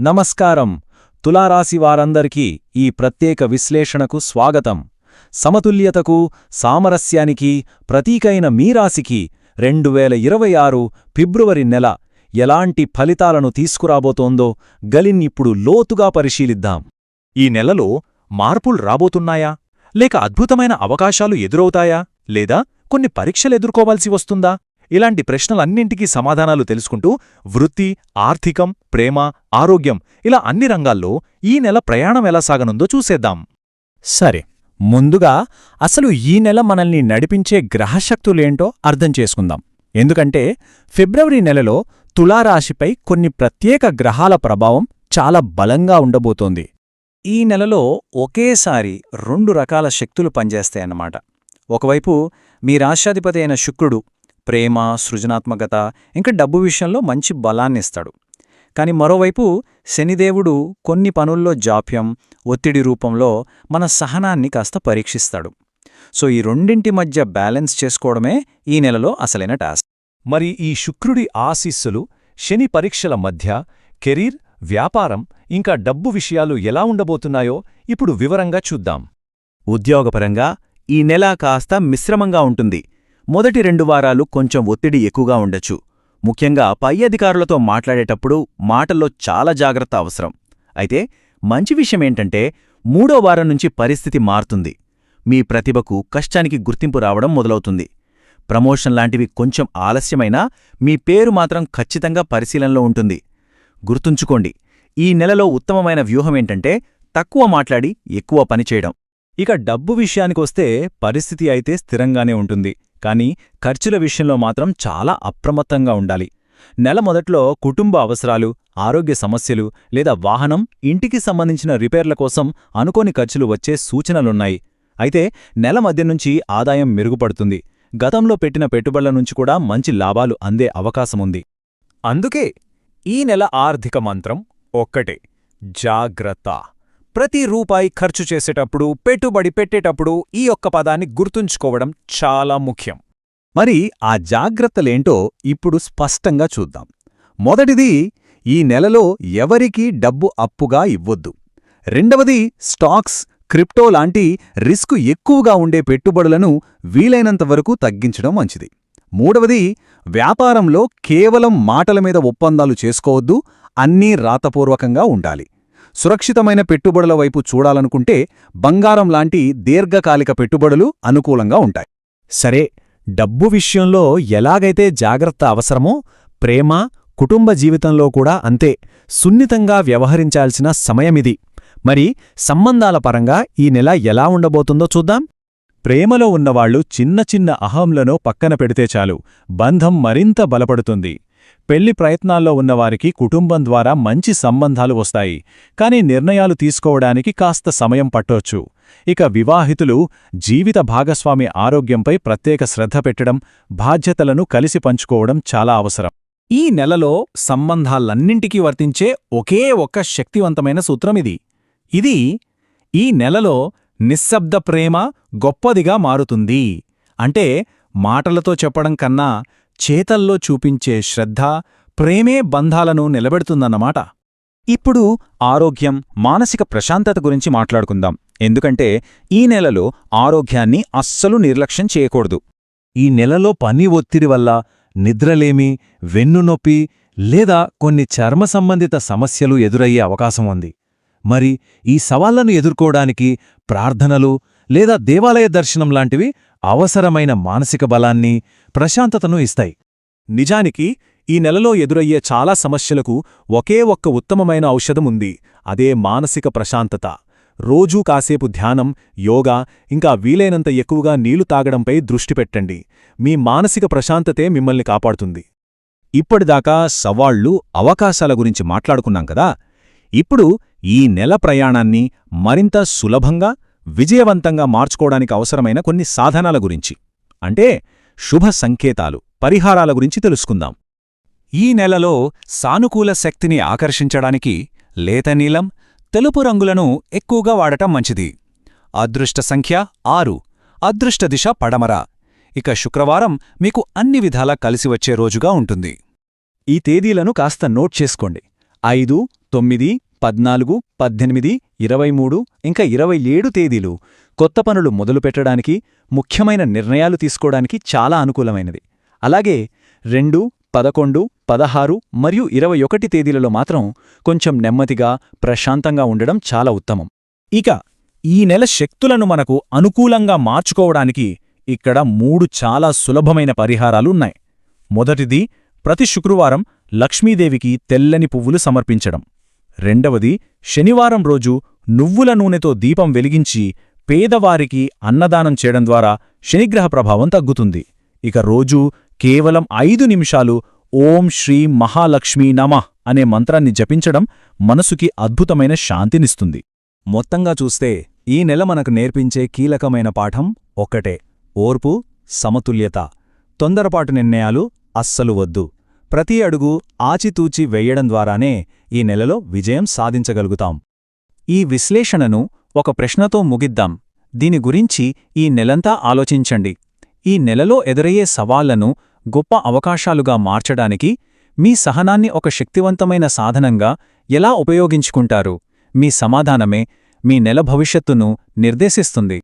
నమస్కారం. తులారాశి వారందరికీ ఈ ప్రత్యేక విశ్లేషణకు స్వాగతం. సమతుల్యతకు సామరస్యానికి ప్రతీకైన మీరాశికి రెండు వేల ఇరవై ఆరు ఫిబ్రవరి నెల ఎలాంటి ఫలితాలను తీసుకురాబోతోందో గలిన్నిప్పుడు లోతుగా పరిశీలిద్దాం. ఈ నెలలో మార్పులు రాబోతున్నాయా? లేక అద్భుతమైన అవకాశాలు ఎదురవుతాయా? లేదా కొన్ని పరీక్షలు ఎదుర్కోవాల్సి వస్తుందా? ఇలాంటి ప్రశ్నలన్నింటికీ సమాధానాలు తెలుసుకుంటూ వృత్తి ఆర్థికం ప్రేమ ఆరోగ్యం ఇలా అన్ని రంగాల్లో ఈ నెల ప్రయాణం ఎలా సాగనుందో చూసేద్దాం. సరే ముందుగా అసలు ఈ నెల మనల్ని నడిపించే గ్రహశక్తులేంటో అర్థం చేసుకుందాం. ఎందుకంటే ఫిబ్రవరి నెలలో తులారాశిపై కొన్ని ప్రత్యేక గ్రహాల ప్రభావం చాలా బలంగా ఉండబోతోంది. ఈ నెలలో ఒకేసారి రెండు రకాల శక్తులు పనిచేస్తాయన్నమాట. ఒకవైపు మీ రాష్ట్రాధిపతి అయిన శుక్రుడు ప్రేమ సృజనాత్మకత ఇంకా డబ్బు విషయంలో మంచి బలాన్నిస్తాడు. కాని మరోవైపు శనిదేవుడు కొన్ని పనుల్లో జాప్యం ఒత్తిడి రూపంలో మన సహనాన్ని కాస్త పరీక్షిస్తాడు. సో ఈ రెండింటి మధ్య బ్యాలెన్స్ చేసుకోవడమే ఈ నెలలో అసలైన టాస్క్. మరి ఈ శుక్రుడి ఆశీస్సులు శని పరీక్షల మధ్య కెరీర్ వ్యాపారం ఇంకా డబ్బు విషయాలు ఎలా ఉండబోతున్నాయో ఇప్పుడు వివరంగా చూద్దాం. ఉద్యోగపరంగా ఈ నెల కాస్త మిశ్రమంగా ఉంటుంది. మొదటి రెండు వారాలు కొంచెం ఒత్తిడి ఎక్కువగా ఉండొచ్చు. ముఖ్యంగా పై అధికారులతో మాట్లాడేటప్పుడు మాటల్లో చాలా జాగ్రత్త అవసరం. అయితే మంచి విషయమేంటంటే మూడో వారం నుంచి పరిస్థితి మారుతుంది. మీ ప్రతిభకు కష్టానికి గుర్తింపు రావడం మొదలవుతుంది. ప్రమోషన్ లాంటివి కొంచెం ఆలస్యమైనా మీ పేరు మాత్రం ఖచ్చితంగా పరిశీలనలో ఉంటుంది. గుర్తుంచుకోండి ఈ నెలలో ఉత్తమమైన వ్యూహమేంటంటే తక్కువ మాట్లాడి ఎక్కువ పనిచేయడం ఇక డబ్బు విషయానికొస్తే పరిస్థితి అయితే స్థిరంగానే ఉంటుంది. కానీ ఖర్చుల విషయంలో మాత్రం చాలా అప్రమత్తంగా ఉండాలి. నెల మొదట్లో కుటుంబ అవసరాలు ఆరోగ్య సమస్యలు లేదా వాహనం ఇంటికి సంబంధించిన రిపేర్ల కోసం అనుకోని ఖర్చులు వచ్చే సూచనలున్నాయి. అయితే నెల మధ్య నుంచి ఆదాయం మెరుగుపడుతుంది. గతంలో పెట్టిన పెట్టుబడుల నుంచి కూడా మంచి లాభాలు అందే అవకాశముంది. అందుకే ఈ నెల ఆర్థిక మంత్రం ఒక్కటే. జాగ్రత్త. ప్రతి రూపాయి ఖర్చు చేసేటప్పుడు పెట్టుబడి పెట్టేటప్పుడు ఈ ఒక్క పదాన్ని గుర్తుంచుకోవడం చాలా ముఖ్యం. మరి ఆ జాగ్రత్తలేంటో ఇప్పుడు స్పష్టంగా చూద్దాం. మొదటిది ఈ నెలలో ఎవరికీ డబ్బు అప్పుగా ఇవ్వొద్దు. రెండవది స్టాక్స్ క్రిప్టో లాంటి రిస్కు ఎక్కువగా ఉండే పెట్టుబడులను వీలైనంతవరకు తగ్గించడం మంచిది. మూడవది వ్యాపారంలో కేవలం మాటల మీద ఒప్పందాలు చేసుకోవద్దు అన్నీ రాతపూర్వకంగా ఉండాలి. సురక్షితమైన పెట్టుబడుల వైపు చూడాలనుకుంటే బంగారం లాంటి దీర్ఘకాలిక పెట్టుబడులు అనుకూలంగా ఉంటాయి. సరే డబ్బు విషయంలో ఎలాగైతే జాగ్రత్త అవసరమో ప్రేమ కుటుంబ జీవితంలో కూడా అంతే. సున్నితంగా వ్యవహరించాల్సిన సమయమిది. మరి సంబంధాల పరంగా ఈ నెల ఎలా ఉండబోతుందో చూద్దాం. ప్రేమలో ఉన్నవాళ్ళు చిన్న చిన్న అహంలను పక్కన పెడితే చాలు. బంధం మరింత బలపడుతుంది. పెళ్ళి ప్రయత్నాల్లో ఉన్నవారికి కుటుంబం ద్వారా మంచి సంబంధాలు వస్తాయి. కాని నిర్ణయాలు తీసుకోవడానికి కాస్త సమయం పట్టొచ్చు. ఇక వివాహితులు జీవిత భాగస్వామి ఆరోగ్యంపై ప్రత్యేక శ్రద్ధ పెట్టడం బాధ్యతలను కలిసి పంచుకోవడం చాలా అవసరం. ఈ నెలలో సంబంధాలన్నింటికీ వర్తించే ఒకే ఒక్క శక్తివంతమైన సూత్రమిది ఇది ఈ నెలలో నిశ్శబ్ద ప్రేమ గొప్పదిగా మారుతుంది. అంటే మాటలతో చెప్పడం కన్నా చేతల్లో చూపించే శ్రద్ధ ప్రేమే బంధాలను నిలబెడుతుందన్నమాట. ఇప్పుడు ఆరోగ్యం మానసిక ప్రశాంతత గురించి మాట్లాడుకుందాం. ఎందుకంటే ఈ నెలలో ఆరోగ్యాన్ని అస్సలు నిర్లక్ష్యం చేయకూడదు. ఈ నెలలో పని ఒత్తిడి వల్ల నిద్రలేమి వెన్నునొప్పి లేదా కొన్ని చర్మ సంబంధిత సమస్యలు ఎదురయ్యే అవకాశం ఉంది. మరి ఈ సవాళ్ళను ఎదుర్కోవడానికి ప్రార్థనలు లేదా దేవాలయ దర్శనం లాంటివి అవసరమైన మానసిక బలాన్ని ప్రశాంతతను ఇస్తాయి. నిజానికి ఈ నెలలో ఎదురయ్యే చాలా సమస్యలకు ఒకే ఒక్క ఉత్తమమైన ఔషధం ఉంది అదే మానసిక ప్రశాంతత. రోజూ కాసేపు ధ్యానం యోగా ఇంకా వీలైనంత ఎక్కువగా నీళ్ళు తాగడంపై దృష్టి పెట్టండి. మీ మానసిక ప్రశాంతతే మిమ్మల్ని కాపాడుతుంది. ఇప్పటిదాకా సవాళ్ళు అవకాశాల గురించి మాట్లాడుకున్నాం కదా? ఇప్పుడు ఈ నెల ప్రయాణాన్ని మరింత సులభంగా విజయవంతంగా మార్చుకోవడానికి అవసరమైన కొన్ని సాధనాల గురించి. అంటే శుభ సంకేతాలు పరిహారాల గురించి తెలుసుకుందాం. ఈ నెలలో సానుకూల శక్తిని ఆకర్షించడానికి లేత నీలం తెలుపు రంగులను ఎక్కువగా వాడటం మంచిది. అదృష్ట సంఖ్య ఆరు. అదృష్ట దిశ పడమర. ఇక శుక్రవారం మీకు అన్ని విధాలా కలిసి వచ్చే రోజుగా ఉంటుంది. ఈ తేదీలను కాస్త నోట్ చేసుకోండి. ఐదు తొమ్మిది పద్నాలుగు పద్దెనిమిది ఇరవై మూడు ఇంకా ఇరవై ఏడు తేదీలు కొత్త పనులు మొదలుపెట్టడానికి ముఖ్యమైన నిర్ణయాలు తీసుకోవడానికి చాలా అనుకూలమైనది అలాగే రెండు పదకొండు పదహారు మరియు ఇరవై ఒకటి తేదీలలో మాత్రం కొంచెం నెమ్మదిగా ప్రశాంతంగా ఉండడం చాలా ఉత్తమం. ఇక ఈ నెల శక్తులను మనకు అనుకూలంగా మార్చుకోవడానికి ఇక్కడ మూడు చాలా సులభమైన పరిహారాలున్నాయి మొదటిది ప్రతి శుక్రవారం లక్ష్మీదేవికి తెల్లని పువ్వులు సమర్పించడం. రెండవది శనివారం రోజు నువ్వుల నూనెతో దీపం వెలిగించి పేదవారికి అన్నదానం చేయడం ద్వారా శనిగ్రహ ప్రభావం తగ్గుతుంది. ఇక రోజూ కేవలం ఐదు నిమిషాలు ఓం శ్రీ మహాలక్ష్మీ నమః అనే మంత్రాన్ని జపించడం మనసుకి అద్భుతమైన శాంతినిస్తుంది. మొత్తంగా చూస్తే ఈ నెల మనకు నేర్పించే కీలకమైన పాఠం ఒక్కటే. ఓర్పు సమతుల్యత తొందరపాటు నిర్ణయాలు అస్సలు వద్దు. ప్రతి అడుగు ఆచితూచి వెయ్యడం ద్వారానే ఈ నెలలో విజయం సాధించగలుగుతాం. ఈ విశ్లేషణను ఒక ప్రశ్నతో ముగిద్దాం. దీని గురించి ఈ నెలంతా ఆలోచించండి. ఈ నెలలో ఎదురయ్యే సవాళ్ళను గొప్ప అవకాశాలుగా మార్చడానికి మీ సహనాన్ని ఒక శక్తివంతమైన సాధనంగా ఎలా ఉపయోగించుకుంటారు? మీ సమాధానమే మీ నెల భవిష్యత్తును నిర్దేశిస్తుంది.